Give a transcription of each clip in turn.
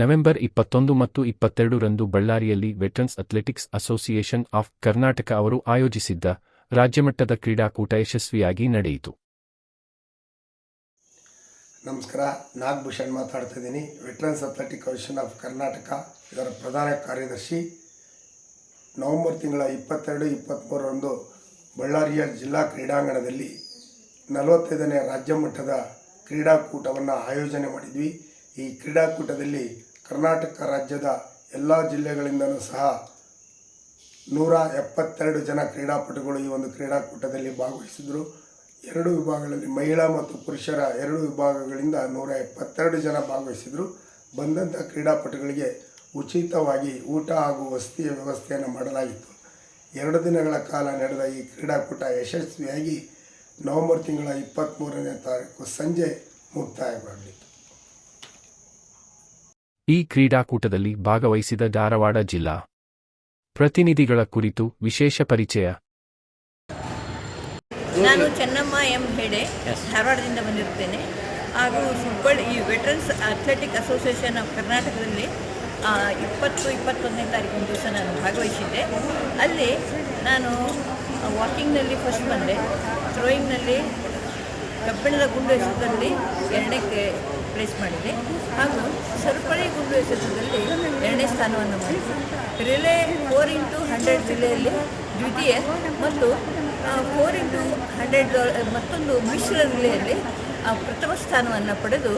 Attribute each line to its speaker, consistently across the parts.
Speaker 1: November ಇಪ್ಪತ್ತೊಂದು ಮತ್ತು ಇಪ್ಪತ್ತೆರಡು ರಂದು ಬಳ್ಳಾರಿಯಲ್ಲಿ veterans athletics association of Karnataka ಅವರು ಆಯೋಜಿಸಿದ್ದ ರಾಜ್ಯಮಟ್ಟದ ಕ್ರೀಡಾಕೂಟ ಯಶಸ್ವಿಯಾಗಿ ನಡೆಯಿತು.
Speaker 2: ನಮಸ್ಕಾರ, ನಾಗಭೂಷಣ್ ಮಾತಾಡ್ತಾ ಇದ್ದೀನಿ. Veterans athletic commission of Karnataka, ಇದರ ಪ್ರಧಾನ ಕಾರ್ಯದರ್ಶಿ. ನವೆಂಬರ್ ತಿಂಗಳ ಇಪ್ಪತ್ತೆರಡು ಇಪ್ಪತ್ತ್ಮೂರರಂದು ಬಳ್ಳಾರಿಯ ಜಿಲ್ಲಾ ಕ್ರೀಡಾಂಗಣದಲ್ಲಿ ನಲವತ್ತೈದನೇ ರಾಜ್ಯ ಮಟ್ಟದ ಕ್ರೀಡಾಕೂಟವನ್ನು ಆಯೋಜನೆ ಮಾಡಿದ್ವಿ. ಈ ಕ್ರೀಡಾಕೂಟದಲ್ಲಿ ಕರ್ನಾಟಕ ರಾಜ್ಯದ ಎಲ್ಲ ಜಿಲ್ಲೆಗಳಿಂದಲೂ ಸಹ ನೂರ ಎಪ್ಪತ್ತೆರಡು ಜನ ಕ್ರೀಡಾಪಟುಗಳು ಈ ಒಂದು ಕ್ರೀಡಾಕೂಟದಲ್ಲಿ ಭಾಗವಹಿಸಿದರು. ಎರಡು ವಿಭಾಗಗಳಲ್ಲಿ ಮಹಿಳಾ ಮತ್ತು ಪುರುಷರ ಎರಡು ವಿಭಾಗಗಳಿಂದ ನೂರ ಎಪ್ಪತ್ತೆರಡು ಜನ ಭಾಗವಹಿಸಿದರು. ಬಂದಂಥ ಕ್ರೀಡಾಪಟುಗಳಿಗೆ ಉಚಿತವಾಗಿ ಊಟ ಹಾಗೂ ವಸತಿಯ ವ್ಯವಸ್ಥೆಯನ್ನು ಮಾಡಲಾಗಿತ್ತು. ಎರಡು ದಿನಗಳ ಕಾಲ ನಡೆದ ಈ ಕ್ರೀಡಾಕೂಟ ಯಶಸ್ವಿಯಾಗಿ ನವೆಂಬರ್ ತಿಂಗಳ ಇಪ್ಪತ್ತ್ಮೂರನೇ ತಾರೀಕು ಸಂಜೆ ಮುಕ್ತಾಯಗೊಂಡಿತು
Speaker 1: ಈ ಕ್ರೀಡಾಕೂಟದಲ್ಲಿ ಭಾಗವಹಿಸಿದ ಧಾರವಾಡ ಜಿಲ್ಲಾ ಪ್ರತಿನಿಧಿಗಳ ಕುರಿತು ವಿಶೇಷ ಪರಿಚಯ.
Speaker 3: ನಾನು ಚೆನ್ನಮ್ಮ ಎಂ ಹೆಡೆ, ಧಾರವಾಡದಿಂದ ಬಂದಿರುತ್ತೇನೆ. ಹಾಗೂ ಹುಬ್ಬಳ್ಳಿ ಈ ವೆಟರನ್ಸ್ ಅಥ್ಲೆಟಿಕ್ ಅಸೋಸಿಯೇಷನ್ ಆಫ್ ಕರ್ನಾಟಕದಲ್ಲಿ ಇಪ್ಪತ್ತು, ಇಪ್ಪತ್ತೊಂದನೇ ತಾರೀಕಿನ ದಿವಸ ನಾನು ಭಾಗವಹಿಸಿದ್ದೆ. ಅಲ್ಲಿ ನಾನು ವಾಕಿಂಗ್ನಲ್ಲಿ ಫಸ್ಟ್ ಬಂದೆ. ಥ್ರೋಯಿಂಗ್ನಲ್ಲಿ ಕಬ್ಬಿಣದ ಗುಂಡು ಎಸೆತದಲ್ಲಿ ಎರಡನೇ ಪ್ಲೇಸ್ ಮಾಡಿದೆ. ಹಾಗೂ ಸರಪಳಿ ಗುಂಡು ಎಸೆತದಲ್ಲಿ ಎರಡನೇ ಸ್ಥಾನವನ್ನು ಮಾಡಿದೆ. ರಿಲೇ ಫೋರ್ ಇಂಟು ಹಂಡ್ರೆಡ್ ರಿಲೆಯಲ್ಲಿ ದ್ವಿತೀಯ ಮತ್ತು ಫೋರ್ ಇಂಟು ಹಂಡ್ರೆಡ್ ಮತ್ತೊಂದು ಮಿಶ್ರ ರಿಲೆಯಲ್ಲಿ ಪ್ರಥಮ ಸ್ಥಾನವನ್ನು ಪಡೆದು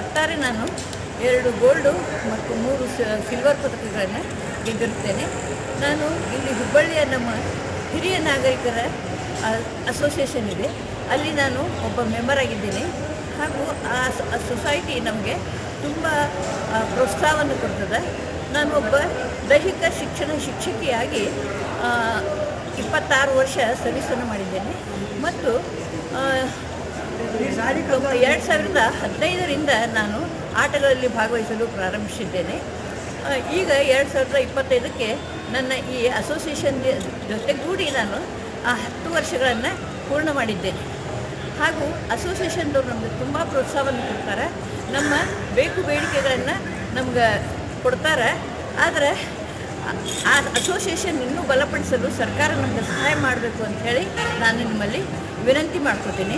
Speaker 3: ಒಟ್ಟಾರೆ ನಾನು ಎರಡು ಗೋಲ್ಡು ಮತ್ತು ಮೂರು ಸಿಲ್ವರ್ ಪದಕಗಳನ್ನು ಗೆದ್ದಿರುತ್ತೇನೆ. ನಾನು ಇಲ್ಲಿ ಹುಬ್ಬಳ್ಳಿಯ ನಮ್ಮ ಹಿರಿಯ ನಾಗರಿಕರ ಅಸೋಸಿಯೇಷನ್ ಇದೆ. ಅಲ್ಲಿ ನಾನು ಒಬ್ಬ ಮೆಂಬರ್ ಆಗಿದ್ದೇನೆ. ಹಾಗೂ ಆ ಸೊಸೈಟಿ ನಮಗೆ ತುಂಬ ಪ್ರೋತ್ಸಾಹವನ್ನು ಕೊಡ್ತದೆ. ನಾನು ಒಬ್ಬ ದೈಹಿಕ ಶಿಕ್ಷಣ ಶಿಕ್ಷಕಿಯಾಗಿ ಇಪ್ಪತ್ತಾರು ವರ್ಷ ಸರ್ವಿಸನ್ನು ಮಾಡಿದ್ದೇನೆ. ಮತ್ತು ಎರಡು ಸಾವಿರದ ಹದಿನೈದರಿಂದ ನಾನು ಆಟಗಳಲ್ಲಿ ಭಾಗವಹಿಸಲು ಪ್ರಾರಂಭಿಸಿದ್ದೇನೆ. ಈಗ ಎರಡು ಸಾವಿರದ ಇಪ್ಪತ್ತೈದಕ್ಕೆ ನನ್ನ ಈ ಅಸೋಸಿಯೇಷನ್ ಜೊತೆಗೂಡಿ ನಾನು ಆ ಹತ್ತು ವರ್ಷಗಳನ್ನು ಪೂರ್ಣ ಮಾಡಿದ್ದೇನೆ. ಹಾಗೂ ಅಸೋಸಿಯೇಷನ್ದವ್ರು ನಮಗೆ ತುಂಬ ಪ್ರೋತ್ಸಾಹವನ್ನು ಕೊಡ್ತಾರೆ. ನಮ್ಮ ಬೇಕು ಬೇಡಿಕೆಗಳನ್ನು ನಮ್ಗೆ ಕೊಡ್ತಾರೆ. ಆದರೆ ಆ ಅಸೋಸಿಯೇಷನ್ ಇನ್ನೂ ಬಲಪಡಿಸಲು ಸರ್ಕಾರ ನಮಗೆ ಸಹಾಯ ಮಾಡಬೇಕು ಅಂತ ಹೇಳಿ ನಾನು ನಿಮ್ಮಲ್ಲಿ ವಿನಂತಿ ಮಾಡ್ಕೋತೀನಿ.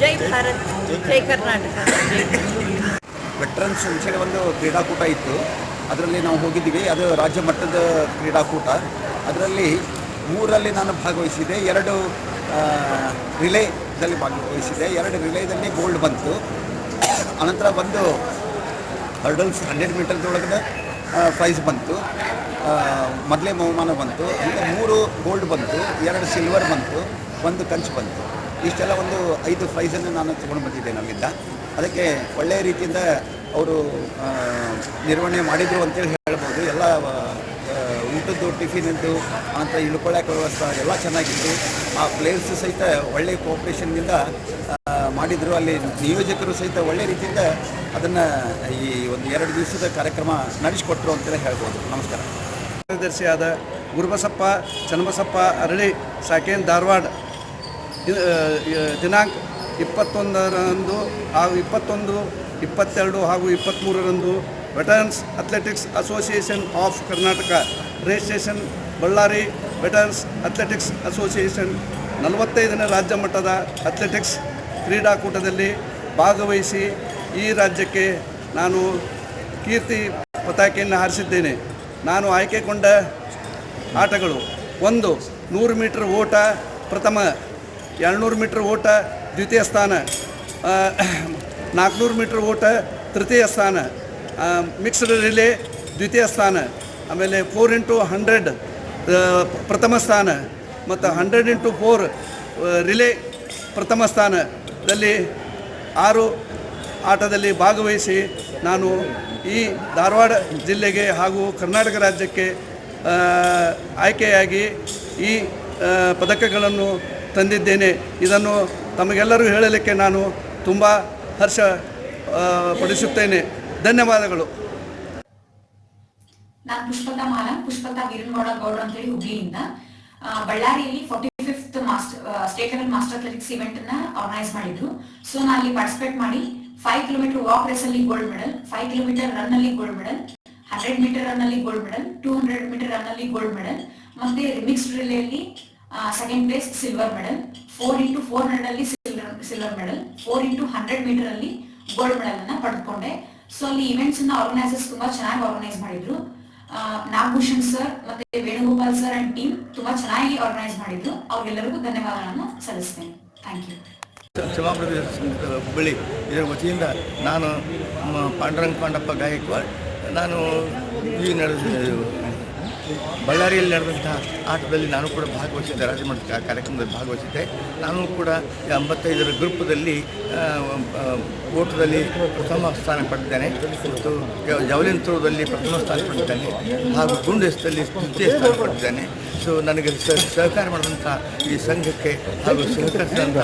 Speaker 3: ಜೈ ಭಾರತ್ ಜೈ ಕರ್ನಾಟಕ.
Speaker 4: ವೆಟ್ರನ್ಸ್ ಮುಂಚೆನೆ ಒಂದು ಕ್ರೀಡಾಕೂಟ ಇತ್ತು. ಅದರಲ್ಲಿ ನಾವು ಹೋಗಿದ್ದೀವಿ. ಅದು ರಾಜ್ಯ ಮಟ್ಟದ ಕ್ರೀಡಾಕೂಟ. ಅದರಲ್ಲಿ ಮೂರಲ್ಲಿ ನಾನು ಭಾಗವಹಿಸಿದೆ ಎರಡು ಆ, ರಿಲೇದಲ್ಲಿ ಭಾಗವಹಿಸಿದೆ ಎರಡು ರಿಲೇದಲ್ಲಿ ಗೋಲ್ಡ್ ಬಂತು. ಅನಂತರ ಒಂದು ಹರ್ಡಲ್ಸ್ ಹಂಡ್ರೆಡ್ ಮೀಟರ್ದೊಳಗೆ ಪ್ರೈಸ್ ಬಂತು. ಮೊದಲೇ ಬಹುಮಾನ ಬಂತು. ಈಗ ಮೂರು ಗೋಲ್ಡ್ ಬಂತು, ಎರಡು ಸಿಲ್ವರ್ ಬಂತು, ಒಂದು ಕಂಚು ಬಂತು. ಇಷ್ಟೆಲ್ಲ ಒಂದು ಐದು ಪ್ರೈಸನ್ನು ನಾನು ತೊಗೊಂಡು ಬಂದಿದ್ದೇನೆ ಅಲ್ಲಿಂದ ಅದಕ್ಕೆ ಒಳ್ಳೆಯ ರೀತಿಯಿಂದ ಅವರು ನಿರ್ವಹಣೆ ಮಾಡಿದರು ಅಂತೇಳಿ ಹೇಳ್ಬೋದು. ಎಲ್ಲ ಊಟದ್ದು ಟಿಫಿನದ್ದು ಅಂತ ಇಳ್ಕೊಳ್ಳೋಕೆ ವ್ಯವಸ್ಥೆ ಎಲ್ಲ ಚೆನ್ನಾಗಿತ್ತು. ಆ ಪ್ಲೇಯರ್ಸ್ ಸಹಿತ ಒಳ್ಳೆಯ ಕೋಪ್ರೇಷನ್ನಿಂದ ಮಾಡಿದರು. ಅಲ್ಲಿ ನಿಯೋಜಕರು ಸಹಿತ ಒಳ್ಳೆ ರೀತಿಯಿಂದ ಅದನ್ನು ಈ ಒಂದು ಎರಡು ದಿವಸದ ಕಾರ್ಯಕ್ರಮ ನಡೆಸಿಕೊಟ್ರು ಅಂತಲೇ ಹೇಳ್ಬೋದು. ನಮಸ್ಕಾರ.
Speaker 5: ಕಾರ್ಯದರ್ಶಿಯಾದ ಗುರುಬಸಪ್ಪ, ಚನ್ನಬಸಪ್ಪ, ಅರಳಿ, ಸಾಕೇನ್ ಧಾರವಾಡ ದಿನಾಂಕ ಇಪ್ಪತ್ತೊಂದರಂದು ಹಾಗೂ ಇಪ್ಪತ್ತೊಂದು, ಇಪ್ಪತ್ತೆರಡು ಹಾಗೂ ಇಪ್ಪತ್ತ್ಮೂರರಂದು veterans athletics association of Karnataka registration Ballari veterans athletics association ನಲವತ್ತೈದನೇ ರಾಜ್ಯ ಮಟ್ಟದ ಅಥ್ಲೆಟಿಕ್ಸ್ ಕ್ರೀಡಾಕೂಟದಲ್ಲಿ ಭಾಗವಹಿಸಿ ಈ ರಾಜ್ಯಕ್ಕೆ ನಾನು ಕೀರ್ತಿ ಪತಾಕೆಯನ್ನು ಹಾರಿಸಿದ್ದೇನೆ. ನಾನು ಆಯ್ಕೆಗೊಂಡ ಆಟಗಳು ಒಂದು ನೂರು ಮೀಟ್ರ್ ಓಟ, ಪ್ರಥಮ ಎರಡುನೂರು ಮೀಟ್ರ್ ಓಟ, ದ್ವಿತೀಯ ಸ್ಥಾನ ನಾಲ್ಕುನೂರು ಮೀಟ್ರ್ ಓಟ, ತೃತೀಯ ಸ್ಥಾನ ಮಿಕ್ಸ್ಡ್ ರಿಲೇ ದ್ವಿತೀಯ ಸ್ಥಾನ. ಆಮೇಲೆ ಫೋರ್ ಇಂಟು ಹಂಡ್ರೆಡ್ ಪ್ರಥಮ ಸ್ಥಾನ ಮತ್ತು ಹಂಡ್ರೆಡ್ ಇಂಟು ಫೋರ್ ರಿಲೇ ಪ್ರಥಮ ಸ್ಥಾನದಲ್ಲಿ ಆರು ಆಟದಲ್ಲಿ ಭಾಗವಹಿಸಿ ನಾನು ಈ ಧಾರವಾಡ ಜಿಲ್ಲೆಗೆ ಹಾಗೂ ಕರ್ನಾಟಕ ರಾಜ್ಯಕ್ಕೆ ಆಯ್ಕೆಯಾಗಿ ಈ ಪದಕಗಳನ್ನು ತಂದಿದ್ದೇನೆ. ಇದನ್ನು ತಮಗೆಲ್ಲರೂ ಹೇಳಲಿಕ್ಕೆ ನಾನು ತುಂಬ ಹರ್ಷ ಪಡಿಸುತ್ತೇನೆ. ಧನ್ಯವಾದಗಳು.
Speaker 6: ನಾನು ಪುಷ್ಪತ ಮಾಲಾ ಪುಷ್ಪತ ಗಿರಣಗೌಡ ಗೌಡ ಅಂತೇಳಿ ಹುಬ್ಳಿಯಿಂದ. ಆ, ಬಳ್ಳಾರಿಯಲ್ಲಿ forty fifth master state level master athletics ಇವೆಂಟ್ನ organise ಮಾಡಿದ್ರು. ಸೊ ನಾನು ಅಲ್ಲಿ ಪಾರ್ಟಿಸಿಪೇಟ್ ಮಾಡಿ ಫೈವ್ ಕಿಲೋಮೀಟರ್ ವಾಕ್ ರೇಸ್ ಅಲ್ಲಿ gold medal five kilometre run ಅಲ್ಲಿ gold medal hundred metre run ಅಲ್ಲಿ gold medal two hundred metre run ಅಲ್ಲಿ ಗೋಲ್ಡ್ ಮೆಡಲ್ ಮತ್ತೆ remix ರಿಲೇಯಲ್ಲಿ second place silver medal four into four hundred ಅಲ್ಲಿ silver medal four into hundred metre ಅಲ್ಲಿ gold medal ಅನ್ನ ಪಡೆದುಕೊಂಡೆ. So ಅಲ್ಲಿ events ಅನ್ನ organisers ತುಂಬಾ ಚೆನ್ನಾಗಿ ಆರ್ಗನೈಸ್ ಮಾಡಿದ್ರು. ನಾಗಭೂಷಣ್ ಸರ್ ಮತ್ತೆ ವೇಣುಗೋಪಾಲ್ ಸರ್ ಅಂಡ್ ಟೀಮ್ ತುಂಬಾ ಚೆನ್ನಾಗಿ ಆರ್ಗನೈಸ್ ಮಾಡಿದ್ರು ಅವ್ರಿಗೆಲ್ಲರಿಗೂ ಧನ್ಯವಾದಗಳನ್ನು ಸಲ್ಲಿಸ್ತೇನೆ. ಥ್ಯಾಂಕ್ ಯು
Speaker 7: ಸಂಘದ ಹುಬ್ಬಳ್ಳಿ ಇದರ ವತಿಯಿಂದ ನಾನು ಪಾಂಡುರಂಗ ಪಾಂಡಪ್ಪ ಗಾಯಕ್ವಾಡ್, ನಾನು ಈ ನಡೆದ ಬಳ್ಳಾರಿಯಲ್ಲಿ ನಡೆದಂತಹ ಆಟದಲ್ಲಿ ನಾನು ಕೂಡ ಭಾಗವಹಿಸಿದ್ದೆ ಮಟ್ಟದ ಕಾರ್ಯಕ್ರಮದಲ್ಲಿ ಭಾಗವಹಿಸಿದ್ದೆ. ನಾನು ಕೂಡ ಎಂಬತ್ತೈದರ ಗ್ರೂಪದಲ್ಲಿ ಓಟದಲ್ಲಿ ಪ್ರಥಮ ಸ್ಥಾನ ಪಡೆದಿದ್ದೇನೆ. ಮತ್ತು ಜವಲಿನ್ ಥ್ರೋದಲ್ಲಿ ಪ್ರಥಮ ಸ್ಥಾನ ಪಡೆದಿದ್ದೇನೆ. ಹಾಗೂ ಗುಂಡೆಸ್ತಲ್ಲಿ ತೃತೀಯ ಸ್ಥಾನ ಪಡೆದಿದ್ದೇನೆ. ಸೊ ನನಗೆ ಸಹಕಾರ ಮಾಡಿದಂಥ ಈ ಸಂಘಕ್ಕೆ ಹಾಗೂ ಸಹಕರಿಸಿದಂಥ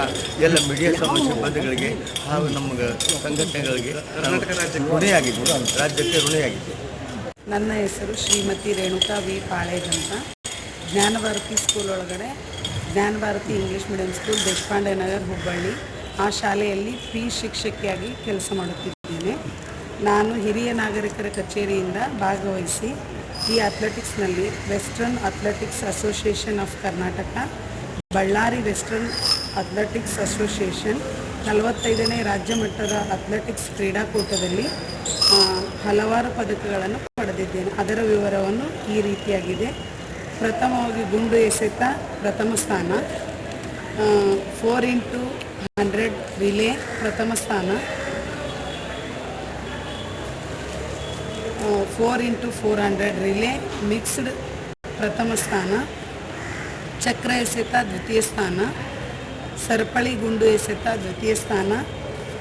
Speaker 7: ಎಲ್ಲ ಮೀಡಿಯಾ ಸಮಾಜ ಸಿಬ್ಬಂದಿಗಳಿಗೆ ಹಾಗೂ ನಮ್ಮ ಸಂಘಟನೆಗಳಿಗೆ ಕರ್ನಾಟಕ ರಾಜ್ಯಕ್ಕೆ ಋಣಿಯಾಗಿದ್ದು ರಾಜ್ಯಕ್ಕೆ ಋಣಿಯಾಗಿದ್ದೆ
Speaker 8: ನನ್ನ ಹೆಸರು ಶ್ರೀಮತಿ ರೇಣುಕಾ ವಿ. ಪಾಳೇಜ್ ಅಂತ. ಜ್ಞಾನಭಾರತಿ ಸ್ಕೂಲ್ ಒಳಗಡೆ Jnanabharathi English medium school Deshpande Nagar, Hubballi. ಆ ಶಾಲೆಯಲ್ಲಿ ಪಿ ಶಿಕ್ಷಕಿಯಾಗಿ ಕೆಲಸ ಮಾಡುತ್ತಿದ್ದೇನೆ. ನಾನು ಹಿರಿಯ ನಾಗರಿಕರ ಕಚೇರಿಯಿಂದ ಭಾಗವಹಿಸಿ ಈ ಅಥ್ಲೆಟಿಕ್ಸ್ನಲ್ಲಿ western athletics association of Karnataka Ballari western athletics association ನಲವತ್ತೈದನೇ ರಾಜ್ಯ ಮಟ್ಟದ ಅಥ್ಲೆಟಿಕ್ಸ್ ಕ್ರೀಡಾಕೂಟದಲ್ಲಿ ಹಲವಾರು ಪದಕಗಳನ್ನು ಪಡೆದಿದ್ದೇನೆ. ಅದರ ವಿವರವನ್ನು ಈ ರೀತಿಯಾಗಿದೆ. ಪ್ರಥಮವಾಗಿ ಗುಂಡು ಎಸೆತ ಪ್ರಥಮ ಸ್ಥಾನ. ಫೋರ್ ಇಂಟು ಹಂಡ್ರೆಡ್ ರಿಲೇ ಪ್ರಥಮ ಸ್ಥಾನ. Four into four hundred relay mixed ಪ್ರಥಮ ಸ್ಥಾನ. ಚಕ್ರ ಎಸೆತ ದ್ವಿತೀಯ ಸ್ಥಾನ. ಸರಪಳಿ ಗುಂಡು ಎಸೆತ ದ್ವಿತೀಯ ಸ್ಥಾನ.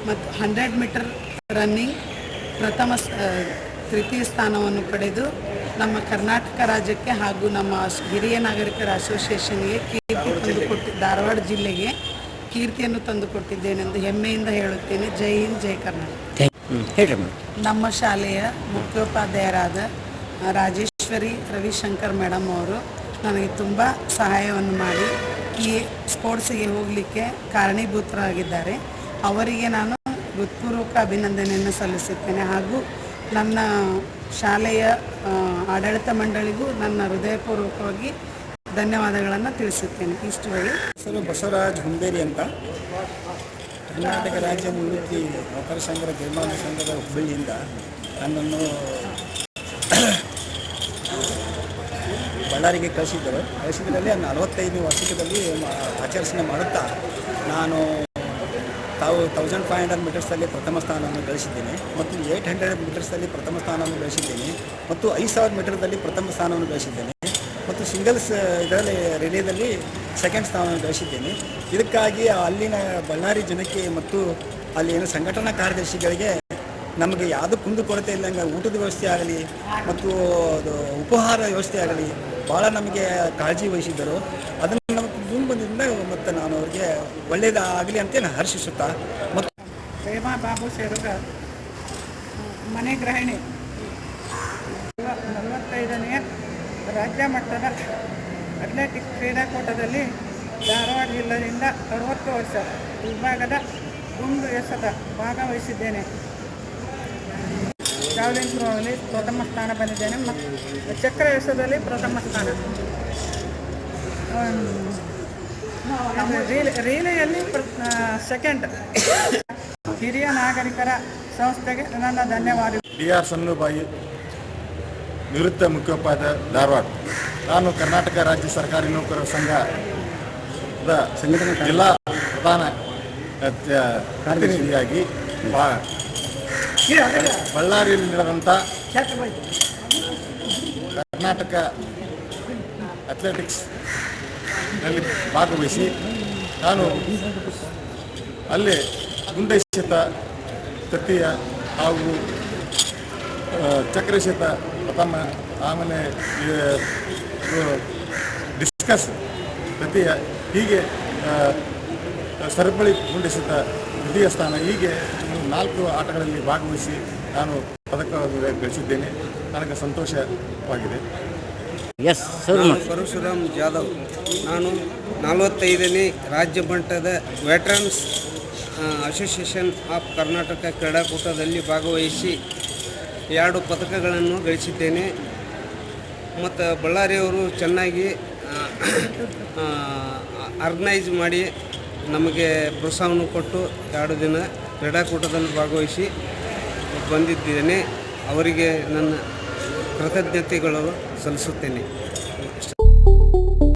Speaker 8: ಮತ್ತು ಹಂಡ್ರೆಡ್ ಮೀಟರ್ ರನ್ನಿಂಗ್ ಪ್ರಥಮ ತೃತೀಯ ಸ್ಥಾನವನ್ನು ಪಡೆದು ನಮ್ಮ ಕರ್ನಾಟಕ ರಾಜ್ಯಕ್ಕೆ ಹಾಗೂ ನಮ್ಮ ಹಿರಿಯ ನಾಗರಿಕರ ಅಸೋಸಿಯೇಷನ್ಗೆ ಕೀರ್ತಿ ತಂದುಕೊಟ್ಟಿ ಧಾರವಾಡ ಜಿಲ್ಲೆಗೆ ಕೀರ್ತಿಯನ್ನು ತಂದುಕೊಟ್ಟಿದ್ದೇನೆಂದು ಹೆಮ್ಮೆಯಿಂದ ಹೇಳುತ್ತೇನೆ. ಜೈ ಹಿಂದ್ ಜೈ ಕರ್ನಾಟಕ. ನಮ್ಮ ಶಾಲೆಯ ಮುಖ್ಯೋಪಾಧ್ಯಾಯರಾದ ರಾಜೇಶ್ವರಿ ರವಿಶಂಕರ್ ಮೇಡಮ್ ಅವರು ನನಗೆ ತುಂಬ ಸಹಾಯವನ್ನು ಮಾಡಿ ಈ ಸ್ಪೋರ್ಟ್ಸಿಗೆ ಹೋಗಲಿಕ್ಕೆ ಕಾರಣೀಭೂತರಾಗಿದ್ದಾರೆ. ಅವರಿಗೆ ನಾನು ಹೃತ್ಪೂರ್ವಕ ಅಭಿನಂದನೆಯನ್ನು ಸಲ್ಲಿಸುತ್ತೇನೆ ಹಾಗೂ ನನ್ನ ಶಾಲೆಯ ಆಡಳಿತ ಮಂಡಳಿಗೂ ನನ್ನ ಹೃದಯಪೂರ್ವಕವಾಗಿ ಧನ್ಯವಾದಗಳನ್ನು ತಿಳಿಸುತ್ತೇನೆ. ಇಷ್ಟು ಹೇಳಿ.
Speaker 4: ಹೆಸರು ಬಸವರಾಜ್ ಹುಂಬೇರಿ ಅಂತ. ಕರ್ನಾಟಕ ರಾಜ್ಯ ನಿವೃತ್ತಿ ನೌಕರ ಸಂಘದ ನಿರ್ಮಾಣ ಸಂಘದ ಹುಬ್ಬಳ್ಳಿಯಿಂದ ನನ್ನನ್ನು ಬಳ್ಳಾರಿಗೆ ಕಳಿಸಿದ್ದರು. ಕಳಿಸಿದ್ರಲ್ಲಿ ನಲವತ್ತೈದನೇ ವರ್ಷದಲ್ಲಿ ಆಚರಿಸಣೆ ಮಾಡುತ್ತಾ ನಾನು ತಾವು ತೌಸಂಡ್ ಫೈವ್ ಹಂಡ್ರೆಡ್ ಮೀಟರ್ಸಲ್ಲಿ ಪ್ರಥಮ ಸ್ಥಾನವನ್ನು ಗಳಿಸಿದ್ದೇನೆ ಮತ್ತು ಏಯ್ಟ್ ಹಂಡ್ರೆಡ್ ಮೀಟರ್ಸಲ್ಲಿ ಪ್ರಥಮ ಸ್ಥಾನವನ್ನು ಗಳಿಸಿದ್ದೇನೆ ಮತ್ತು ಐದು ಸಾವಿರ ಮೀಟರ್ದಲ್ಲಿ ಪ್ರಥಮ ಸ್ಥಾನವನ್ನು ಗಳಿಸಿದ್ದೇನೆ ಮತ್ತು ಸಿಂಗಲ್ಸ್ ಇದರಲ್ಲಿ ರಿಲೇದಲ್ಲಿ ಸೆಕೆಂಡ್ ಸ್ಥಾನವನ್ನು ಗಳಿಸಿದ್ದೇನೆ. ಇದಕ್ಕಾಗಿ ಅಲ್ಲಿನ ಬಳ್ಳಾರಿ ಜನಕ್ಕೆ ಮತ್ತು ಅಲ್ಲಿನ ಸಂಘಟನಾ ಕಾರ್ಯದರ್ಶಿಗಳಿಗೆ ನಮಗೆ ಯಾವುದು ಕುಂದು ಕೊರತೆ ಇಲ್ಲಂಗೆ ಊಟದ ವ್ಯವಸ್ಥೆ ಆಗಲಿ ಮತ್ತು ಉಪಹಾರ ವ್ಯವಸ್ಥೆ ಆಗಲಿ ಭಾಳ ನಮಗೆ ಕಾಳಜಿ ವಹಿಸಿದ್ದರು. ಅದನ್ನು ಒಳ್ಳೆಯದಾಗಲಿ ಅಂತ ನಾನು ಹರ್ಷಿಸುತ್ತಾ ಮತ್ತು
Speaker 8: ಪ್ರೇಮಾ ಬಾಬು ಸೇರುಗ, ಮನೆ ಗೃಹಿಣಿ. ನಲವತ್ತೈದನೆಯ ರಾಜ್ಯ ಮಟ್ಟದ ಅಥ್ಲೆಟಿಕ್ ಕ್ರೀಡಾಕೂಟದಲ್ಲಿ ಧಾರವಾಡ ಜಿಲ್ಲೆಯಿಂದ ಅರವತ್ತು ವರ್ಷ ವಿಭಾಗದ ಗುಂಡು ಎಸದ ಭಾಗವಹಿಸಿದ್ದೇನೆ. ಜಾವಲಿನ್ ಥ್ರೋನಲ್ಲಿ ಪ್ರಥಮ ಸ್ಥಾನ ಬಂದಿದ್ದೇನೆ ಮತ್ತು ಚಕ್ರ ಎಸದಲ್ಲಿ ಪ್ರಥಮ ಸ್ಥಾನ. ರೀಲೆ- ರೀಲೆಯಲ್ಲಿ ಸೆಕೆಂಡ್ ಹಿರಿಯ ನಾಗರಿಕರ ಸಂಸ್ಥೆಗೆ ನನ್ನ ಧನ್ಯವಾದ
Speaker 9: ಡಿ ಆರ್ ಸಂಗುಬಾಯಿ ನಿವೃತ್ತ ಮುಖ್ಯೋಪಾಧ್ಯಾಯ ಧಾರವಾಡ. ನಾನು ಕರ್ನಾಟಕ ರಾಜ್ಯ ಸರ್ಕಾರಿ ನೌಕರರ ಸಂಘದ ಸಂಘಟನೆ ಜಿಲ್ಲಾ ಪ್ರಧಾನ ಕಾರ್ಯದರ್ಶಿಯಾಗಿ ಬಳ್ಳಾರಿಯಲ್ಲಿ ನಡೆದಂಥ ಕರ್ನಾಟಕ ಅಥ್ಲೆಟಿಕ್ಸ್ ನಲ್ಲಿ ಭಾಗವಹಿಸಿ ನಾನು ಅಲ್ಲೇ ಗುಂಡೆಸೆತ ತೃತೀಯ ಹಾಗೂ ಚಕ್ರಶತ ಪ್ರಥಮ, ಆಮೇಲೆ ಡಿಸ್ಕಸ್ ತೃತೀಯ, ಹೀಗೆ ಸರಪಳಿ ಗುಂಡಿಸಿದ ದ್ವಿತೀಯ ಸ್ಥಾನ, ಹೀಗೆ ನಾಲ್ಕು ಆಟಗಳಲ್ಲಿ ಭಾಗವಹಿಸಿ ನಾನು ಪದಕ ಗಳಿಸಿದ್ದೇನೆ. ನನಗೆ ಸಂತೋಷವಾಗಿದೆ.
Speaker 10: ನಾನು ಪರಶುರಾಮ್ ಜಾಧವ್. ನಾನು ನಲವತ್ತೈದನೇ ರಾಜ್ಯ ಮಟ್ಟದ ವೆಟ್ರನ್ಸ್ ಅಸೋಸಿಯೇಷನ್ ಆಫ್ ಕರ್ನಾಟಕ ಕ್ರೀಡಾಕೂಟದಲ್ಲಿ ಭಾಗವಹಿಸಿ ಎರಡು ಪದಕಗಳನ್ನು ಗಳಿಸಿದ್ದೇನೆ. ಮತ್ತು ಬಳ್ಳಾರಿಯವರು ಚೆನ್ನಾಗಿ ಆರ್ಗನೈಸ್ ಮಾಡಿ ನಮಗೆ ಪ್ರೋತ್ಸಾಹವನ್ನು ಕೊಟ್ಟು ಎರಡು ದಿನ ಕ್ರೀಡಾಕೂಟದಲ್ಲಿ ಭಾಗವಹಿಸಿ ಬಂದಿದ್ದೇನೆ. ಅವರಿಗೆ ನನ್ನ ಕೃತಜ್ಞತೆಗಳು. ಸಲ್ಲಿಸುತ್ತೇನೆ.